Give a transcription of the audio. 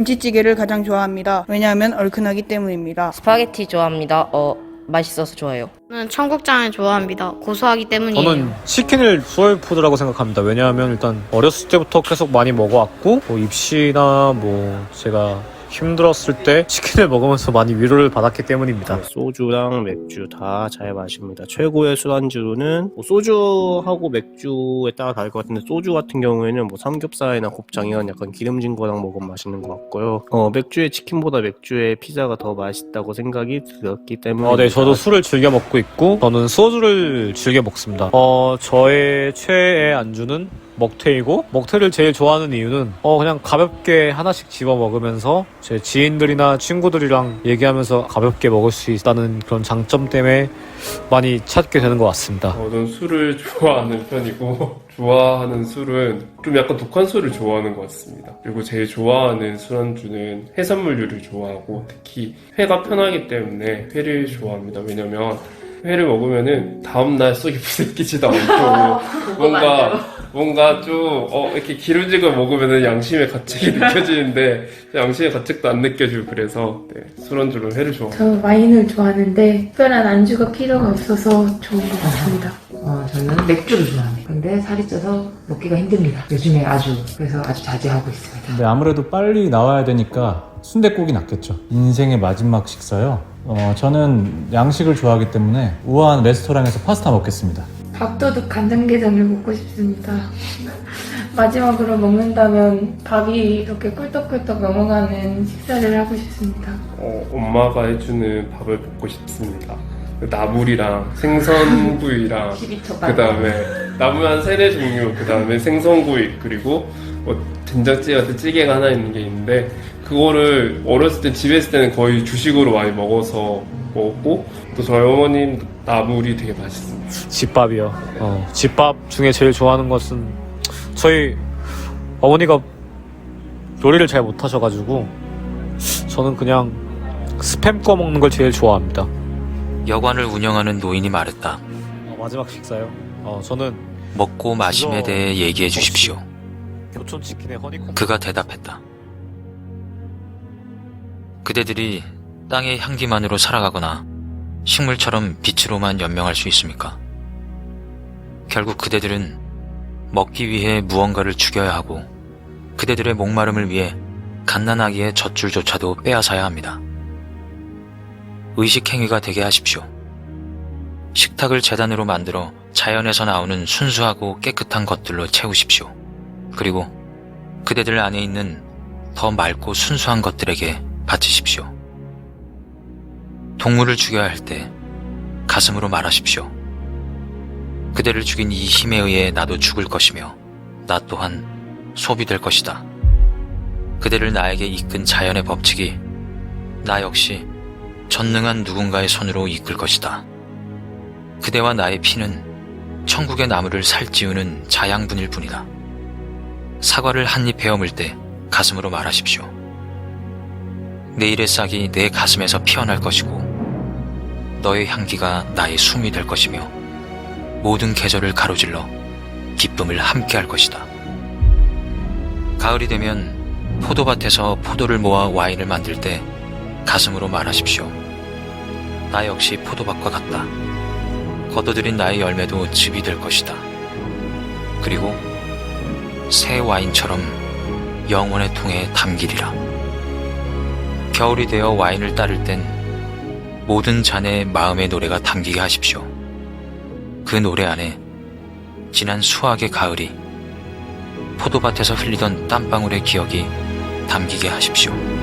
김치찌개를 가장 좋아합니다. 왜냐하면 얼큰하기 때문입니다. 스파게티 좋아합니다. 어, 맛있어서 좋아요. 저는 청국장을 좋아합니다. 고소하기 때문이에요. 저는 치킨을 소울푸드라고 생각합니다. 왜냐하면 일단 어렸을 때부터 계속 많이 먹어왔고 뭐 입시나 뭐 제가 힘들었을 때 치킨을 먹으면서 많이 위로를 받았기 때문입니다. 소주랑 맥주 다 잘 마십니다. 최고의 술안주로는 뭐 소주하고 맥주에 따라 다를 것 같은데 소주 같은 경우에는 뭐 삼겹살이나 곱창이나 약간 기름진 거랑 먹으면 맛있는 것 같고요. 어 맥주에 치킨보다 맥주에 피자가 더 맛있다고 생각이 들었기 때문에 어, 네, 저도 술을 즐겨 먹고 있고 저는 소주를 즐겨 먹습니다. 어, 저의 최애 안주는 먹태이고 먹태를 제일 좋아하는 이유는 어 그냥 가볍게 하나씩 집어 먹으면서 제 지인들이나 친구들이랑 얘기하면서 가볍게 먹을 수 있다는 그런 장점 때문에 많이 찾게 되는 것 같습니다. 저는 술을 좋아하는 편이고 좋아하는 술은 좀 약간 독한 술을 좋아하는 것 같습니다. 그리고 제일 좋아하는 술안주는 해산물류를 좋아하고 특히 회가 편하기 때문에 회를 좋아합니다. 왜냐면 회를 먹으면은 다음날 속이 부대끼지도 않고 뭔가 뭔가 좀 어, 이렇게 기름진 걸 먹으면은 양심의 가책이 느껴지는데 양심의 가책도 안 느껴지고 그래서 네, 술안주로 회를 좋아합니다. 저 와인을 좋아하는데 특별한 안주가 필요가 없어서 좋은 것 같습니다. 어, 저는 맥주를 좋아합니다. 근데 살이 쪄서 먹기가 힘듭니다. 요즘에 아주 그래서 아주 자제하고 있습니다. 근데 아무래도 빨리 나와야 되니까 순댓국이 낫겠죠. 인생의 마지막 식사요. 어, 저는 양식을 좋아하기 때문에 우아한 레스토랑에서 파스타 먹겠습니다. 밥도둑 간장게장을 먹고 싶습니다. 마지막으로 먹는다면 밥이 이렇게 꿀떡꿀떡 넘어가는 식사를 하고 싶습니다. 어, 엄마가 해주는 밥을 먹고 싶습니다. 그 나물이랑 생선구이랑 그 다음에 나물 한 세네 종류, 그 다음에 생선구이 그리고 뭐 된장찌개 같은 찌개가 하나 있는 게 있는데 그거를 어렸을 때 집에 있을 때는 거의 주식으로 많이 먹어서 먹었고 또 저희 어머님 나물이 되게 맛있습니다. 집밥이요. 어, 집밥 중에 제일 좋아하는 것은 저희 어머니가 요리를 잘 못하셔가지고 저는 그냥 스팸 구워 먹는 걸 제일 좋아합니다. 여관을 운영하는 노인이 말했다. 어, 마지막 식사요. 어, 저는 먹고 마심에 대해 얘기해 주십시오. 교촌 치킨의 허니콤. 그가 대답했다. 그대들이 땅의 향기만으로 살아가거나 식물처럼 빛으로만 연명할 수 있습니까? 결국 그대들은 먹기 위해 무언가를 죽여야 하고 그대들의 목마름을 위해 갓난아기의 젖줄조차도 빼앗아야 합니다. 의식행위가 되게 하십시오. 식탁을 재단으로 만들어 자연에서 나오는 순수하고 깨끗한 것들로 채우십시오. 그리고 그대들 안에 있는 더 맑고 순수한 것들에게 바치십시오. 동물을 죽여야 할 때 가슴으로 말하십시오. 그대를 죽인 이 힘에 의해 나도 죽을 것이며 나 또한 소비될 것이다. 그대를 나에게 이끈 자연의 법칙이 나 역시 전능한 누군가의 손으로 이끌 것이다. 그대와 나의 피는 천국의 나무를 살찌우는 자양분일 뿐이다. 사과를 한 입 베어물 때 가슴으로 말하십시오. 내일의 싹이 내 가슴에서 피어날 것이고 너의 향기가 나의 숨이 될 것이며 모든 계절을 가로질러 기쁨을 함께 할 것이다. 가을이 되면 포도밭에서 포도를 모아 와인을 만들 때 가슴으로 말하십시오. 나 역시 포도밭과 같다. 걷어들인 나의 열매도 즙이 될 것이다. 그리고 새 와인처럼 영원의 통에 담기리라. 겨울이 되어 와인을 따를 땐 모든 잔의 마음의 노래가 담기게 하십시오. 그 노래 안에 지난 수학의 가을이 포도밭에서 흘리던 땀방울의 기억이 담기게 하십시오.